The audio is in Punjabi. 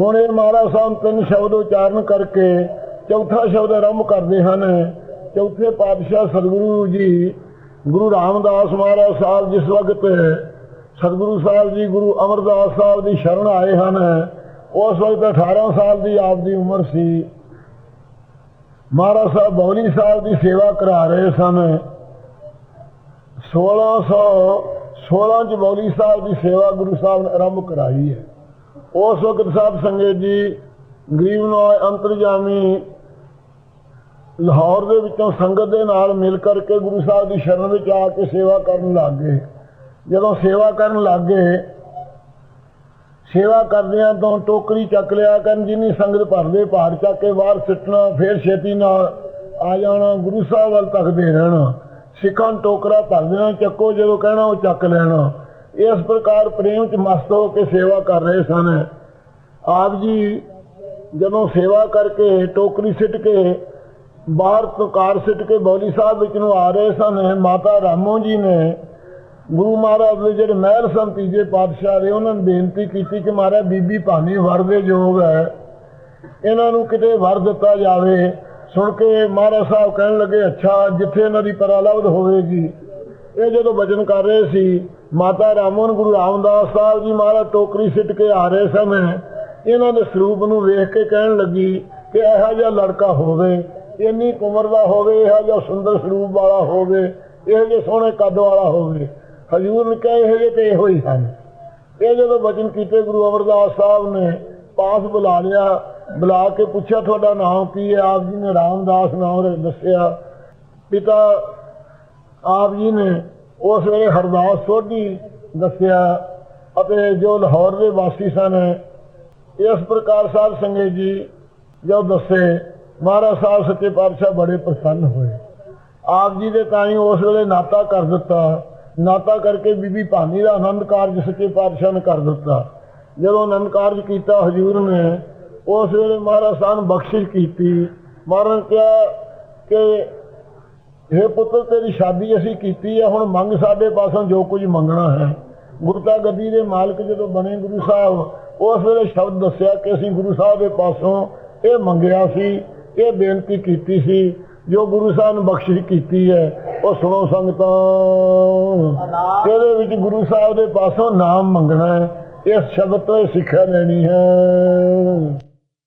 ਹੁਣ ਇਹ ਮਹਾਰਾਜ ਸਾਹਿਬ ਤਿੰਨ ਸ਼ਬਦ ਉਚਾਰਨ ਕਰਕੇ ਚੌਥਾ ਸ਼ਬਦ ਆਰੰਭ ਕਰਦੇ ਹਨ। ਚੌਥੇ ਪਾਤਸ਼ਾਹ ਸਤਿਗੁਰੂ ਜੀ, ਗੁਰੂ ਰਾਮਦਾਸ ਮਹਾਰਾਜ ਸਾਹਿਬ ਜਿਸ ਵਕਤ ਸਤਿਗੁਰੂ ਸਾਹਿਬ ਜੀ, ਗੁਰੂ ਅਮਰਦਾਸ ਸਾਹਿਬ ਦੀ ਸ਼ਰਨ ਆਏ ਹਨ, ਉਸ ਵਕਤ 18 ਸਾਲ ਦੀ ਆਪ ਦੀ ਉਮਰ ਸੀ। ਮਹਾਰਾਜ ਸਾਹਿਬ ਬੌਲੀ ਸਾਹਿਬ ਦੀ ਸੇਵਾ ਕਰਾ ਰਹੇ ਸਨ। 1600 16 ਚ ਬੌਲੀ ਸਾਹਿਬ ਦੀ ਸੇਵਾ ਗੁਰੂ ਸਾਹਿਬ ਨੇ ਆਰੰਭ ਕਰਾਈ ਹੈ। ਉਸ ਵਕਤ ਸਾਹਿਬ ਸੰਗਤ ਜੀ, ਗਰੀਬ ਨਵਾਜ ਅੰਤਰਜਾਮੀ ਲਾਹੌਰ ਦੇ ਵਿੱਚੋਂ ਸੰਗਤ ਦੇ ਨਾਲ ਮਿਲ ਕਰਕੇ ਗੁਰੂ ਸਾਹਿਬ ਦੀ ਸ਼ਰਨ ਵਿੱਚ ਆ ਕੇ ਸੇਵਾ ਕਰਨ ਲੱਗ ਗਏ। ਜਦੋਂ ਸੇਵਾ ਕਰਨ ਲੱਗ ਗਏ, ਸੇਵਾ ਕਰਦਿਆਂ ਤੋਂ ਟੋਕਰੀ ਚੱਕ ਲਿਆ ਕਰਨ, ਜਿੰਨੀ ਸੰਗਤ ਭਰਦੇ ਭਾਰ ਚੱਕ ਕੇ ਬਾਹਰ ਸਿੱਟਣਾ, ਫੇਰ ਛੇਤੀ ਨਾਲ ਆ ਜਾਣਾ, ਗੁਰੂ ਸਾਹਿਬ ਵੱਲ ਤੱਕਦੇ ਰਹਿਣਾ। ਸਿੱਖਾਂ ਨੂੰ ਟੋਕਰਾ ਭਰ ਦੇਣਾ, ਚੱਕੋ, ਜਦੋਂ ਕਹਿਣਾ ਉਹ ਚੱਕ ਲੈਣਾ। ਇਸ ਪ੍ਰਕਾਰ ਪ੍ਰੇਮ ਚ ਮਸਤ ਹੋ ਕੇ ਸੇਵਾ ਕਰ ਰਹੇ ਸਨ। ਆਪ ਜੀ ਜਦੋਂ ਸੇਵਾ ਕਰਕੇ ਟੋਕਰੀ ਸਿੱਟ ਕੇ ਬਾਹਰ ਤੋਂ ਕਾਰ ਸਿੱਟ ਕੇ ਬੌਲੀ ਸਾਹਿਬ ਵਿੱਚ ਨੂੰ ਆ ਰਹੇ ਸਨ, ਮਾਤਾ ਰਾਮੋ ਜੀ ਨੇ ਗੁਰੂ ਮਹਾਰਾਜ ਦੇ ਜਿਹੜੇ ਮਹਿਲ ਸਨ ਤੀਜੇ ਪਾਤਸ਼ਾਹ ਦੇ, ਉਹਨਾਂ ਨੇ ਬੇਨਤੀ ਕੀਤੀ ਕਿ ਮਹਾਰਾਜ ਬੀਬੀ ਭਾਨੀ ਵਰ ਦੇ ਯੋਗ ਹੈ। ਇਹਨਾਂ ਨੂੰ ਕਿਤੇ ਵਰ ਦਿੱਤਾ ਜਾਵੇ। ਸੁਣ ਕੇ ਮਹਾਰਾਜ ਸਾਹਿਬ ਕਹਿਣ ਲੱਗੇ, ਅੱਛਾ, ਜਿੱਥੇ ਇਹਨਾਂ ਦੀ ਪਰਾਲਬਧ ਹੋਵੇਗੀ ਇਹ ਜਦੋਂ ਵਚਨ ਕਰ ਰਹੇ ਸੀ, ਮਾਤਾ ਰਾਮਨ ਗੁਰੂ ਰਾਮਦਾਸ ਸਾਹਿਬ ਜੀ ਮਹਾਰਾਜ ਟੋਕਰੀ ਸਿੱਟ ਕੇ ਆ ਰਹੇ ਸਮੇਂ ਇਹਨਾਂ ਦੇ ਸਰੂਪ ਨੂੰ ਵੇਖ ਕੇ ਕਹਿਣ ਲੱਗੀ ਕਿ ਇਹੋ ਜਿਹਾ ਲੜਕਾ ਹੋਵੇ, ਇੰਨੀ ਉਮਰ ਦਾ ਹੋਵੇ, ਇਹੋ ਜਿਹਾ ਸੁੰਦਰ ਸਰੂਪ ਵਾਲਾ ਹੋਵੇ, ਇਹੋ ਜਿਹੇ ਸੋਹਣੇ ਕੱਦ ਵਾਲਾ ਹੋਵੇ। ਹਜੂਰ ਨੇ ਕਹੇ, ਇਹੋ ਜਿਹੇ ਤੇ ਇਹੋ ਹੀ ਹਨ। ਇਹ ਜਦੋਂ ਵਚਨ ਕੀਤੇ, ਗੁਰੂ ਅਮਰਦਾਸ ਸਾਹਿਬ ਨੇ ਪਾਸ ਬੁਲਾ ਲਿਆ, ਬੁਲਾ ਕੇ ਪੁੱਛਿਆ, ਤੁਹਾਡਾ ਨਾਮ ਕੀ ਹੈ? ਆਪ ਜੀ ਨੇ ਰਾਮਦਾਸ ਨਾਮ ਦੱਸਿਆ। ਪਿਤਾ ਆਪ ਜੀ ਨੇ ਉਸ ਵੇਲੇ ਹਰਦਾਸ ਸੋਢੀ ਦੱਸਿਆ, ਅਤੇ ਜੋ ਲਾਹੌਰ ਦੇ ਵਾਸੀ ਸਨ, ਇਸ ਪ੍ਰਕਾਰ ਸਾਹਿਬ ਸੰਗਤ ਜੀ ਜੋ ਦੱਸੇ, ਮਹਾਰਾਜ ਸਾਹਿਬ ਸੱਚੇ ਪਾਤਸ਼ਾਹ ਬੜੇ ਪ੍ਰਸੰਨ ਹੋਏ। ਆਪ ਜੀ ਦੇ ਤਾਂ ਹੀ ਉਸ ਵੇਲੇ ਨਾਤਾ ਕਰ ਦਿੱਤਾ। ਨਾਤਾ ਕਰਕੇ ਬੀਬੀ ਭਾਨੀ ਦਾ ਆਨੰਦ ਕਾਰਜ ਸੱਚੇ ਪਾਤਸ਼ਾਹ ਨੇ ਕਰ ਦਿੱਤਾ। ਜਦੋਂ ਆਨੰਦ ਕਾਰਜ ਕੀਤਾ, ਹਜੂਰ ਨੇ ਉਸ ਵੇਲੇ ਮਹਾਰਾਜ ਸਾਹਿਬ ਨੂੰ ਬਖਸ਼ਿਸ਼ ਕੀਤੀ। ਮਹਾਰਾਜ ਕਿਹਾ ਕਿ ਇਹ ਪੁੱਤਰ ਤੇਰੀ ਸ਼ਾਦੀ ਅਸੀਂ ਕੀਤੀ ਹੈ ਹੁਣ ਮੰਗ ਸਾਡੇ ਪਾਸੋਂ ਜੋ ਕੁਝ ਮੰਗਣਾ ਹੈ। ਗੁਰਤਾ ਗੱਦੀ ਦੇ ਮਾਲਕ ਜਦੋਂ ਬਣੇ ਗੁਰੂ ਸਾਹਿਬ ਉਸ ਵੇਲੇ ਸ਼ਬਦ ਦੱਸਿਆ ਕਿ ਅਸੀਂ ਗੁਰੂ ਸਾਹਿਬ ਦੇ ਪਾਸੋਂ ਇਹ ਮੰਗਿਆ ਸੀ ਇਹ ਬੇਨਤੀ ਕੀਤੀ ਸੀ ਜੋ ਗੁਰੂ ਸਾਹਿਬ ਨੇ ਬਖਸ਼ਿਸ਼ ਕੀਤੀ ਹੈ ਉਹ ਸੁਣੋ ਸੰਗਤਾਂ। ਇਹਦੇ ਵਿੱਚ ਗੁਰੂ ਸਾਹਿਬ ਦੇ ਪਾਸੋਂ ਨਾਮ ਮੰਗਣਾ ਹੈ ਇਸ ਸ਼ਬਦ ਤੋਂ ਸਿੱਖਿਆ ਲੈਣੀ ਹੈ।